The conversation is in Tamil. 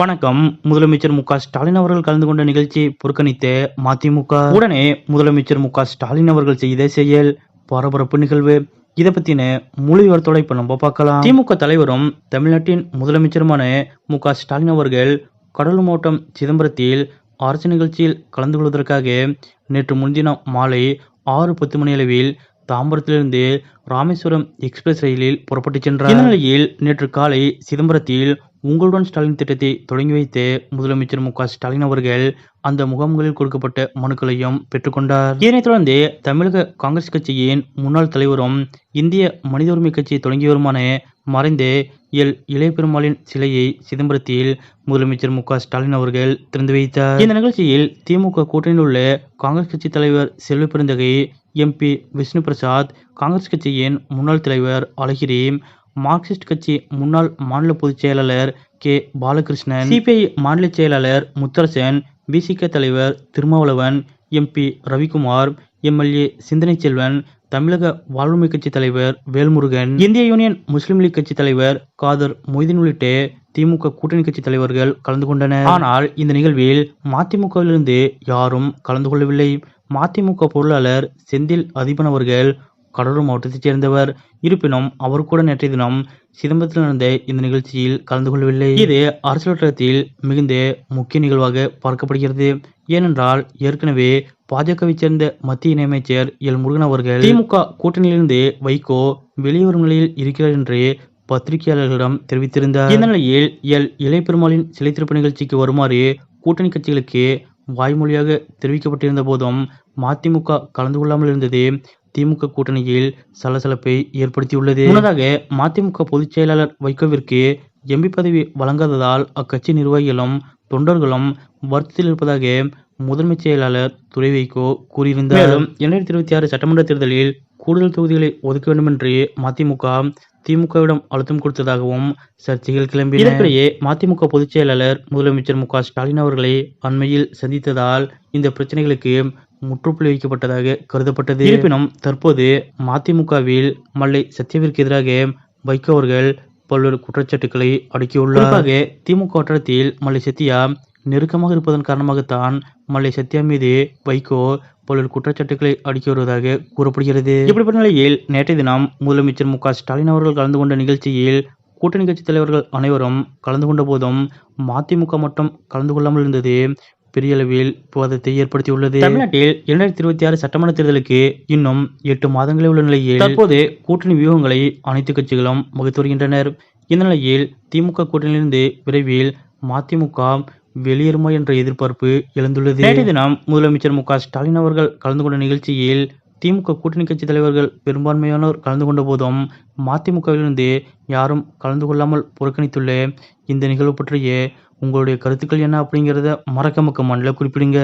வணக்கம். முதலமைச்சர் மு ஸ்டாலின் அவர்கள் கலந்து கொண்ட நிகழ்ச்சியை புறக்கணித்த மதிமுக. உடனே முதலமைச்சர் மு ஸ்டாலின் அவர்கள் செய்த செயல் பரபரப்பு நிகழ்வு. இதை பத்தின முழு விவரத்தோட இப்ப நம்ம பார்க்கலாம். திமுக தலைவரும் தமிழ்நாட்டின் முதலமைச்சருமான மு ஸ்டாலின் அவர்கள் கடலூர் மாவட்டம் சிதம்பரத்தில் அரசு நிகழ்ச்சியில் கலந்து கொள்வதற்காக நேற்று முன்தினம் மாலை ஆறு பத்து மணி அளவில் தாம்பரத்திலிருந்து ராமேஸ்வரம் எக்ஸ்பிரஸ் ரயிலில் புறப்பட்டுச் சென்றார். நிலையில் நேற்று காலை சிதம்பரத்தில் உங்களுடன் ஸ்டாலின் திட்டத்தை தொடங்கி வைத்து முதலமைச்சர் மு ஸ்டாலின் அவர்கள் அந்த முகாம்களில் கொடுக்கப்பட்ட மனுக்களையும் பெற்றுக்கொண்டார் இதனைத் தொடர்ந்து தமிழக காங்கிரஸ் கட்சியின் முன்னாள் தலைவரும் இந்திய மனித உரிமை கட்சியை தொடங்கியவருமான மறைந்த எல். இளையபெருமாளின் சிலையை சிதம்பரத்தில் முதலமைச்சர் மு ஸ்டாலின் அவர்கள் திறந்து வைத்தார். இந்த நிகழ்ச்சியில் திமுக கூட்டணியில் உள்ள காங்கிரஸ் கட்சி தலைவர் செல்வ பெருந்தகை எம்பி விஷ்ணு பிரசாத் காங்கிரஸ் கட்சியின் முன்னாள் தலைவர் அழகிரி மார்க்சிஸ்ட் கட்சி முன்னாள் மாநில பொதுச் செயலாளர் கே. பாலகிருஷ்ணன் சிபிஐ மாநில செயலாளர் முத்தரசன் பிசிக தலைவர் திருமாவளவன் எம்பி ரவிக்குமார் எம்எல்ஏ சிந்தனை செல்வன் தமிழக வாழ்வுமை கட்சி தலைவர் வேல்முருகன் இந்திய யூனியன் முஸ்லீம் லீக் கட்சி தலைவர் காதர் மொய்தீன் உள்ளிட்ட திமுக கூட்டணி கட்சி தலைவர்கள் கலந்து கொண்டனர். ஆனால் இந்த நிகழ்வில் மதிமுகவிலிருந்து யாரும் கலந்து கொள்ளவில்லை. மதிமுக பொருளாளர் செந்தில் அதிபன் அவர்கள் கடலூர் மாவட்டத்தைச் சேர்ந்தவர். இருப்பினும் அவர் கூட நேற்றைய தினம் சிதம்பரத்தில் நடந்த இந்த நிகழ்ச்சியில் கலந்து கொள்ளவில்லை. இது அரசியல் மிகுந்த முக்கிய நிகழ்வாக பார்க்கப்படுகிறது. ஏனென்றால் ஏற்கனவே பாஜகவைச் சேர்ந்த மத்திய இணையமைச்சர் எல். முருகன் அவர்கள் திமுக கூட்டணியிலிருந்து வைகோ வெளியேறும் நிலையில் இருக்கிறார் என்று பத்திரிகையாளர்களிடம் தெரிவித்திருந்தார். இந்த நிலையில் எல். இளையபெருமாளின் சிலை திறப்பு நிகழ்ச்சிக்கு வருமாறு கூட்டணி கட்சிகளுக்கு வாய்மொழியாக தெரிவிக்கப்பட்டிருந்த போதும் மதிமுக கலந்து கொள்ளாமல் இருந்தது திமுக கூட்டணியில் சலசலப்பை ஏற்படுத்தியுள்ளது. முன்னதாக மதிமுக பொதுச் செயலாளர் வைகோவிற்கு எம்பி பதவி வழங்காததால் அக்கட்சி நிர்வாகிகளும் தொண்டர்களும் வருத்தத்தில் இருப்பதாக முதன்மை செயலாளர் துரை வைகோ கூறியிருந்தார். மேலும் இரண்டாயிரத்தி இருபத்தி ஆறு சட்டமன்ற தேர்தலில் கூடுதல் தொகுதிகளை ஒதுக்க வேண்டும் என்று மதிமுக திமுகவிடம் அழுத்தம் கொடுத்ததாகவும் சர்ச்சைகள் கிளம்பின. இதற்கிடையே மதிமுக பொதுச் செயலாளர் முதலமைச்சர் மு க ஸ்டாலின் அவர்களை அண்மையில் சந்தித்ததால் இந்த பிரச்சனைகளுக்கு முற்றுப்புள்ளி வைக்கப்பட்டதாக கருதப்பட்டது. இருப்பினும் தற்போது மதிமுகவில் மல்லை சத்யாவிற்கு எதிராக வைகோ அவர்கள் பல்வேறு குற்றச்சாட்டுக்களை அடக்கியுள்ளார். குறிப்பாக திமுக வட்டாரத்தில் மல்லை சத்யா நெருக்கமாக இருப்பதன் காரணமாகத்தான் மல்லை சத்யா மீது வைகோ பல்வேறு குற்றச்சாட்டுகளை அடுக்கி வருவதாக கூறப்படுகிறது. இப்படிப்பட்ட நிலையில் நேற்றைய தினம் முதலமைச்சர் மு ஸ்டாலின் அவர்கள் கலந்து கொண்ட நிகழ்ச்சியில் கூட்டணி கட்சி தலைவர்கள் அனைவரும் கலந்து கொண்ட போதும் மதிமுக மட்டும் கலந்து கொள்ளாமல் இருந்தது பெரிய அளவில் விவாதத்தை ஏற்படுத்தியுள்ளது. தமிழ்நாட்டில் இரண்டாயிரத்தி இருபத்தி ஆறு சட்டமன்ற தேர்தலுக்கு இன்னும் எட்டு மாதங்களே உள்ள நிலையில் தற்போது கூட்டணி வியூகங்களை அனைத்து கட்சிகளும் வகுத்து வருகின்றனர். இந்த நிலையில் திமுக கூட்டணியிலிருந்து விரைவில் மதிமுக வெளியேறுமா என்ற எதிர்பார்ப்பு எழுந்துள்ளது. நேற்றைய தினம் முதலமைச்சர் மு க ஸ்டாலின் அவர்கள் கலந்து கொண்ட நிகழ்ச்சியில் திமுக கூட்டணி கட்சி தலைவர்கள் பெரும்பான்மையானோர் கலந்து கொண்ட போதும் மதிமுகவிலிருந்து யாரும் கலந்து கொள்ளாமல் புறக்கணித்துள்ள. இந்த நிகழ்வு பற்றிய உங்களுடைய கருத்துக்கள் என்ன அப்படிங்கிறத மறக்க மக்க மண்டல குறிப்பிடுங்க.